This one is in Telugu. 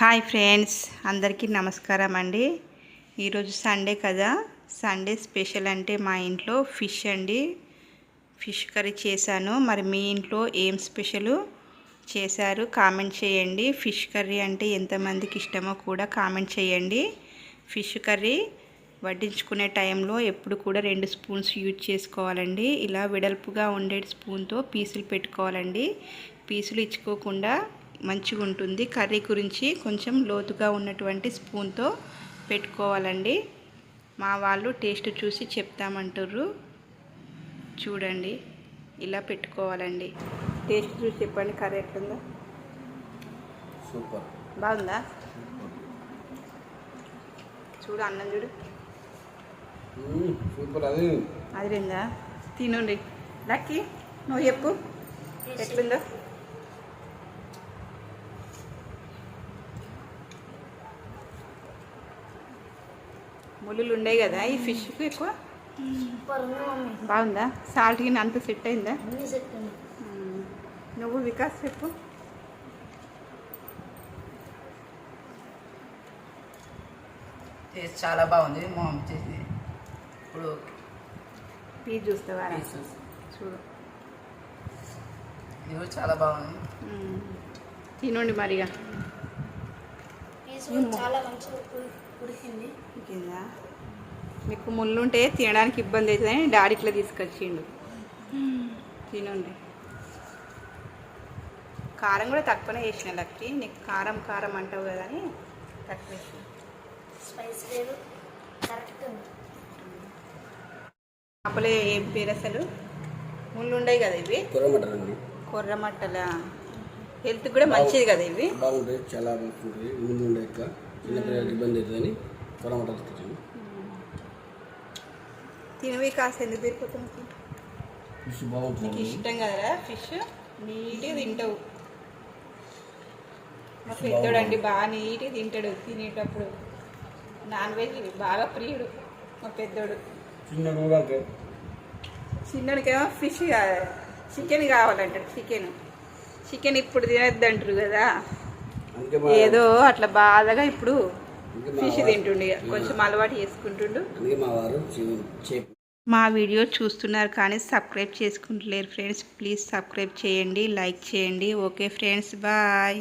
హాయ్ ఫ్రెండ్స్ అందరికీ నమస్కారం అండి. ఈరోజు సండే కదా సండే స్పెషల్ అంటే మా ఇంట్లో ఫిష్ అండి. ఫిష్ కర్రీ చేశాను. మరి మీ ఇంట్లో ఏం స్పెషల్ చేశారు కామెంట్ చేయండి. ఫిష్ కర్రీ అంటే ఎంతమందికి ఇష్టమో కూడా కామెంట్ చేయండి. ఫిష్ కర్రీ వడ్డించుకునే టైంలో ఎప్పుడు కూడా రెండు స్పూన్స్ యూజ్ చేసుకోవాలండి. ఇలా వెడల్పుగా ఉండే స్పూన్తో పీసులు పెట్టుకోవాలండి. పీసులు ఇచ్చుకోకుండా మంచిగా ఉంటుంది కర్రీ గురించి కొంచెం లోతుగా ఉన్నటువంటి స్పూన్తో పెట్టుకోవాలండి. మా వాళ్ళు టేస్ట్ చూసి చెప్తామంటారు చూడండి ఇలా పెట్టుకోవాలండి. టేస్ట్ చూసి చెప్పండి కర్రీ ఎట్లుందో. సూపర్. బాగుందా? చూడు అన్నం చూడు. సూపర్ అది. అది రెందా తినండి. లక్కీ నువ్వు చెప్పు. ఎట్లుందో? ముళ్ళులు ఉండేవి కదా ఈ ఫిష్కి ఎక్కువ? బాగుందా? సాల్ట్ గిన్నె అంత సెట్ అయిందా. నువ్వు వికాస్ చెప్పు. టేస్ట్ చాలా బాగుంది మా మమ్మీ ఇప్పుడు పీస్ చూస్తావా? చూడు. ఇది చాలా బాగుంది. తినండి మరిగా. పీస్ కూడా చాలా మంచిగా ఉడి- ఉడికింది. కింద మీకు ముళ్ళుంటే తినడానికి ఇబ్బంది అవుతుందని డాడీ ఇట్లా తీసుకొచ్చిండు. తినండి. కారం కూడా తక్కువనే వేసిన లక్కి. నీకు కారం కారం అంటావు కదా అని తక్కువ వేసిన స్పైస్ లేదు. కరెక్ట్ ఉంది. చేపలే ఏం పేరు అసలు? ముళ్ళు ఉండయి కదా ఇవి? కూర మటన్ అండి కొర్ర మట్టల హెల్త్ కూడా మంచిది కదా ఇవి? బాగుంటుంది చాలా బాగుంటుంది ముందు ఉండే చిన్నపిల్లలకి ఇబ్బంది అవుతుందని తీసుకొచ్చాను. తినవి కాస్త ఎందుకు పెరిగిపోతుంది ఫిష్ బాగుంటుంది. ఇష్టం కదరా ఫిష్? నీట్గా తింటావు. మా పెద్దోడు అండి బాగా నీట్గా తింటాడు తినేటప్పుడు. నాన్ వెజ్ బాగా ప్రియుడు మా పెద్దోడు. చిన్న నూనె చిన్నడికేమో ఫిష్ చికెన్ కావాలంటాడు చికెన్. చికెన్ ఇప్పుడు తినద్దు అంటారు కదా ఏదో అట్లా బాధగా ఇప్పుడు ఫిష్ తింటుండే. కొంచెం అలవాటు చేసుకుంటుండు. మా వీడియో చూస్తున్నారు కానీ సబ్స్క్రైబ్ చేసుకుంటలేరు ఫ్రెండ్స్. ప్లీజ్ సబ్స్క్రైబ్ చేయండి లైక్ చేయండి. Okay friends bye.